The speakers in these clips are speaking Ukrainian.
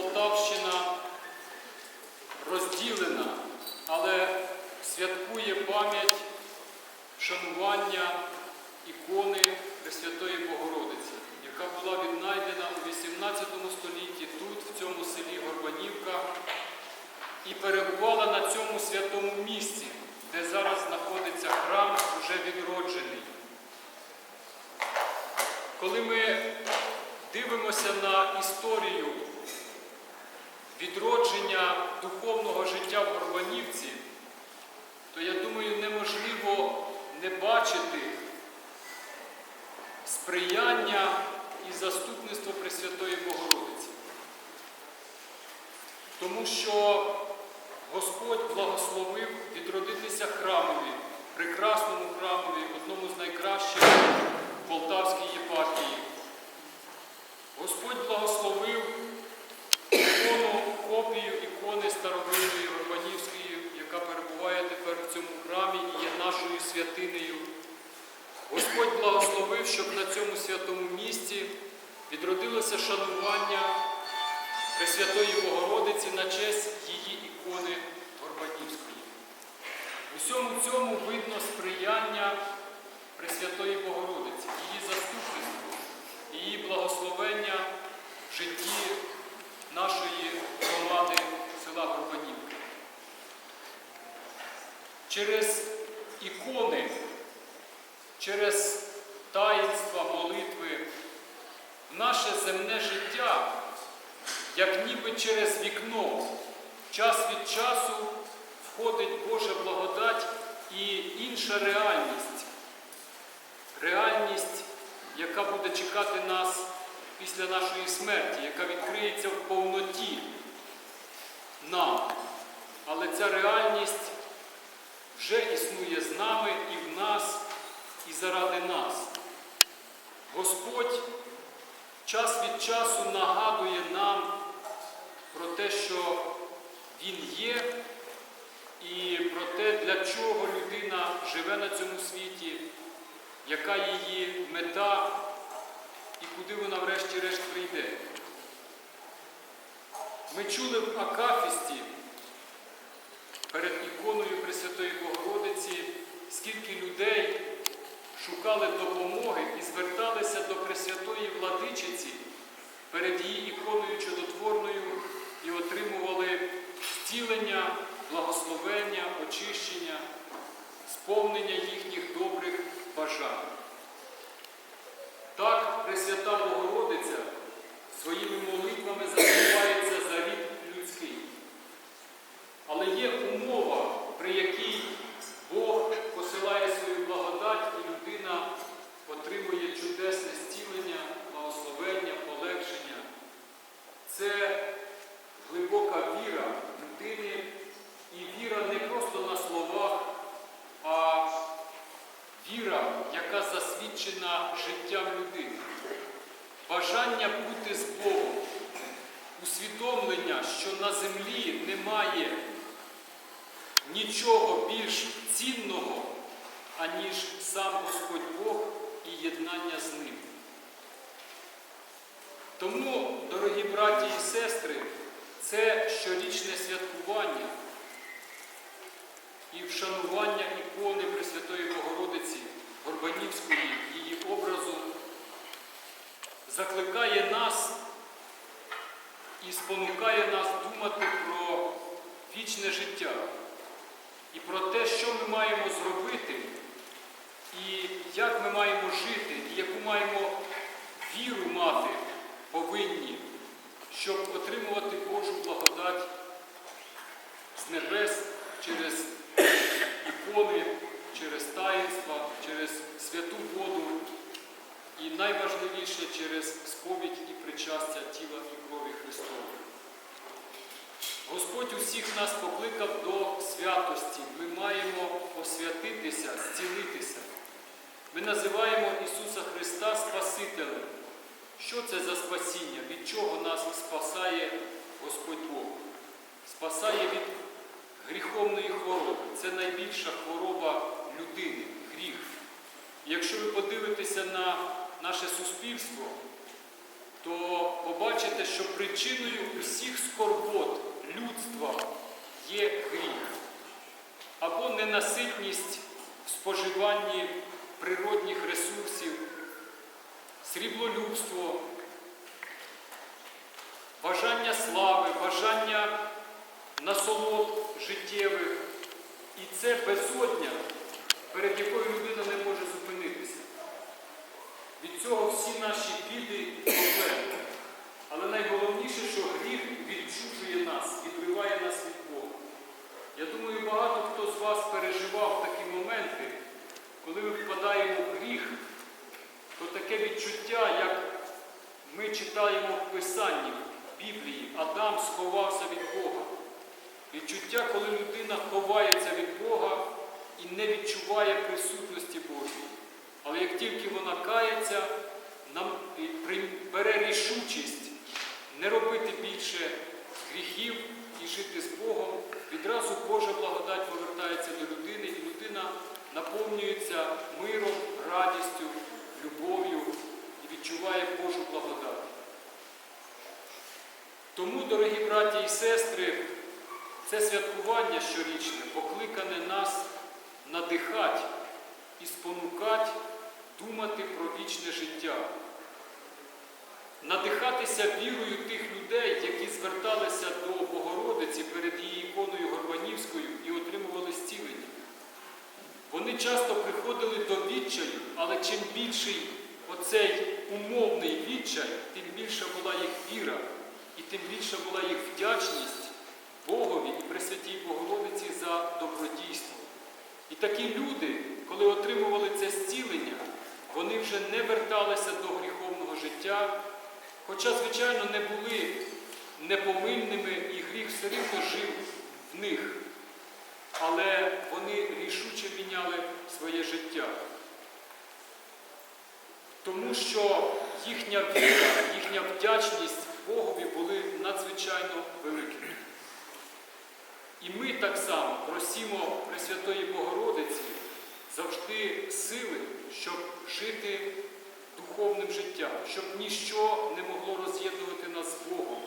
Полтавщина розділена, але святкує пам'ять вшанування ікони Пресвятої Богородиці, яка була віднайдена у 18 столітті тут, в цьому селі Горбанівка, і перебувала на цьому святому місці, де зараз знаходиться храм, уже відроджений. Коли ми дивимося на історію відродження духовного життя в Горбанівці, то я думаю, неможливо не бачити сприяння і заступництво Пресвятої Богородиці. Тому що Господь благословив відродитися храмові, прекрасному храмові, одному з найкращих Полтавській єпархії. Господь благословив ікону, копію ікони старовинної Горбанівської, яка перебуває тепер в цьому храмі і є нашою святинею. Господь благословив, щоб на цьому святому місці відродилося шанування Пресвятої Богородиці на честь її ікони Горбанівської. У всьому цьому видно сприяння Пресвятої Богородиці, її заступництво, її благословення в житті нашої громади села Горбанівка. Через ікони, через таїнства, молитви, наше земне життя, як ніби через вікно, час від часу входить Божа благодать і інша реальність. Реальність, яка буде чекати нас після нашої смерті, яка відкриється в повноті нам. Але ця реальність вже існує з нами і в нас, і заради нас. Господь час від часу нагадує нам про те, що Він є, і про те, для чого людина живе на цьому світі, яка її мета і куди вона врешті-решт прийде. Ми чули в Акафісті перед іконою Пресвятої Богородиці, скільки людей шукали допомоги і зверталися до Пресвятої Владичиці перед її іконою чудотворною і отримували зцілення, благословення, очищення, сповнення їхніх добрих бажань. Так, Пресвята Богородиця своїми молитвами заступається за рід людський. Але є умова, при якій Бог посилає свою благодать, і людина отримує чудесне зцілення, благословення, полегшення. Це глибока віра людини і віра не просто на словах, а віра, яка засвідчена життям людини. Бажання бути з Богом, усвідомлення, що на землі немає нічого більш цінного, аніж сам Господь Бог і єднання з Ним. Тому, дорогі браті і сестри, це щорічне святкування і вшанування ікони Пресвятої Богородиці Горбанівської, її образу, закликає нас і спонукає нас думати про вічне життя і про те, що ми маємо зробити, і як ми маємо жити, і яку маємо віру мати повинні, щоб отримувати Божу благодать з небес через ікони, через таїнства, через святу воду і найважливіше через сповідь і причастя тіла і крові Христової. Господь усіх нас покликав до святості. Ми маємо освятитися, зцілитися. Ми називаємо Ісуса Христа Спасителем. Що це за спасіння? Від чого нас спасає Господь Бог? Спасає від гріховної хвороби. Це найбільша хвороба людини, гріх. І якщо ви подивитеся на наше суспільство, то побачите, що причиною усіх скорбот людства є гріх або ненаситність в споживанні природних ресурсів, сріблолюбство, бажання слави, бажання насолод життєвих. І це безодня, перед якою людина не може зупинитися. Від цього всі наші біди і проблеми. Але найголовніше, що гріх відчужує нас, відриває нас від Бога. Я думаю, багато хто з вас переживав такі моменти, коли ми впадаємо в гріх, то таке відчуття, як ми читаємо в Писанні, в Біблії, Адам сховався від Бога. Відчуття, коли людина ховається від Бога і не відчуває присутності Божої. Але як тільки вона кається, нам бере рішучість не робити більше гріхів і жити з Богом, відразу Божа благодать повертається до людини, і людина наповнюється миром, радістю, любов'ю і відчуває Божу благодать. Тому, дорогі браті і сестри, це святкування щорічне покликане нас надихати і спонукати думати про вічне життя, надихатися вірою тих людей, які зверталися до Богородиці перед її іконою Горбанівською і отримували зцілення. Вони часто приходили до відчаю, але чим більший оцей умовний відчай, тим більша була їх віра і тим більша була їх вдячність Богові і Пресвятій Богородиці за добродійство. І такі люди, коли отримували це зцілення, вони вже не верталися до гріховного життя, хоча, звичайно, не були непомильними і гріх все рівно жив в них. Але вони рішуче міняли своє життя. Тому що їхня віра, їхня вдячність Богові були надзвичайно великими. І ми так само просимо Пресвятої Богородиці завжди сили, щоб жити духовним життям, щоб ніщо не могло роз'єднувати нас з Богом,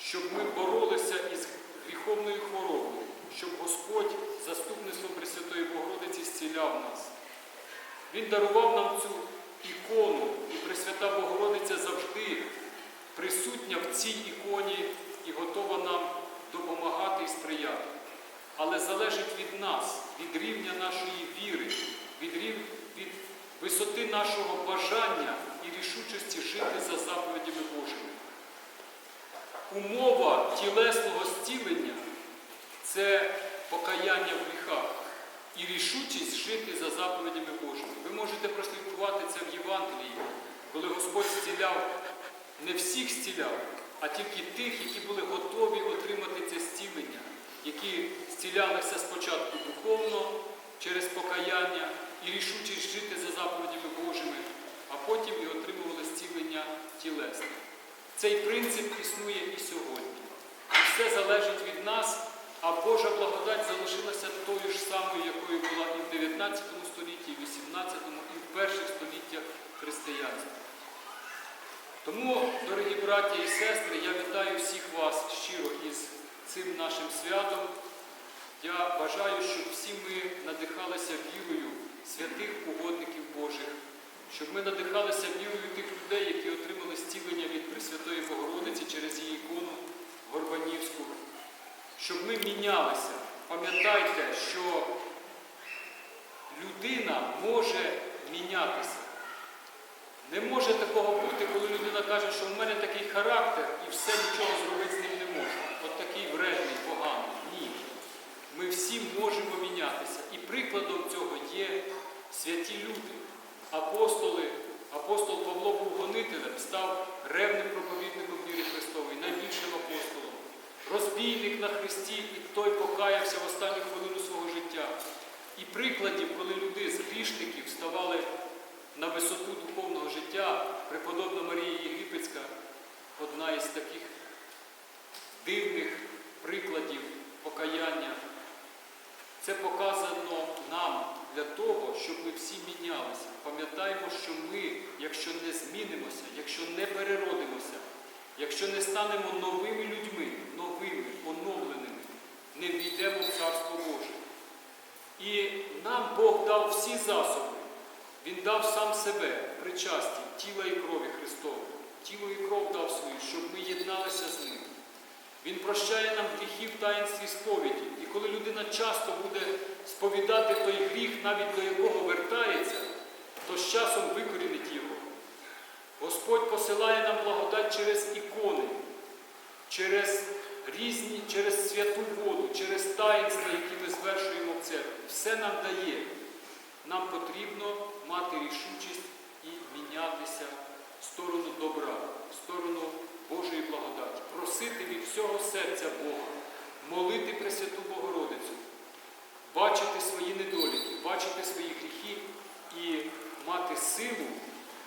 щоб ми боролися із гріховною хворобою, щоб Господь заступництвом Пресвятої Богородиці зціляв нас. Він дарував нам цю ікону, і Пресвята Богородиця завжди присутня в цій іконі і готова нам допомагати і сприяти. Але залежить від нас, від рівня нашої віри, від, рів... від висоти нашого бажання і рішучості жити за заповідями Божими. Умова тілесного зцілення це покаяння в гріхах і рішучість жити за заповідями Божими. Ви можете прослідкувати це в Євангелії, коли Господь зціляв, не всіх зціляв, а тільки тих, які були готові отримати це зцілення, які зцілялися спочатку духовно через покаяння і рішучість жити за заповідями Божими, а потім і отримували зцілення тілесне. Цей принцип існує і сьогодні. І все залежить від нас, а Божа благодать залишилася тою ж самою, якою була і в 19 столітті, і в 18, і в перших століттях християнства. Тому, дорогі браті і сестри, я вітаю всіх вас щиро із цим нашим святом. Я бажаю, щоб всі ми надихалися вірою святих угодників Божих, щоб ми надихалися вірою тих людей, які отримали зцілення від Пресвятої Богородиці через її ікону Горбанівську, щоб ми мінялися. Пам'ятайте, що людина може мінятися. Не може такого бути, коли людина каже, що в мене такий характер і все нічого зробити з ним не можна. От такий вредний, поганий. Ні. Ми всі можемо мінятися. І прикладом цього є святі люди. Апостоли, апостол Павло був гонителем, став ревним проповідником віри Христової, найбільшим апостолом. Розбійник на Христі, і той покаявся в останню хвилину свого життя. І прикладів, коли люди з грішників ставали на висоту духовного життя, преподобна Марія Єгипетська одна із таких дивних прикладів покаяння. Це показано нам для того, щоб ми всі мінялися. Пам'ятаємо, що ми, якщо не змінимося, якщо не переродимося, якщо не станемо новими людьми, новими, оновленими, не війдемо в Царство Боже. І нам Бог дав всі засоби. Він дав сам себе причасті тіла і крові Христового. Тіло і кров дав свою, щоб ми єдналися з ним. Він прощає нам гріхи в таїнстві сповіді. І коли людина часто буде сповідати той гріх, навіть до якого вертається, то з часом викорінить його. Господь посилає нам благодать через ікони, через різні, через святу воду, через таїнства, які ми звершуємо в церкві. Все нам дає. Нам потрібно мати рішучість і мінятися в сторону добра, в сторону Божої благодаті, просити від всього серця Бога, молити Пресвяту Богородицю, бачити свої недоліки, бачити свої гріхи і мати силу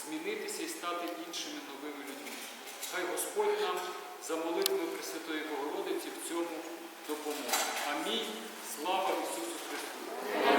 змінитися і стати іншими новими людьми. Хай Господь нам за молитвами Пресвятої Богородиці в цьому допоможе. Амінь. Слава Ісусу Христу!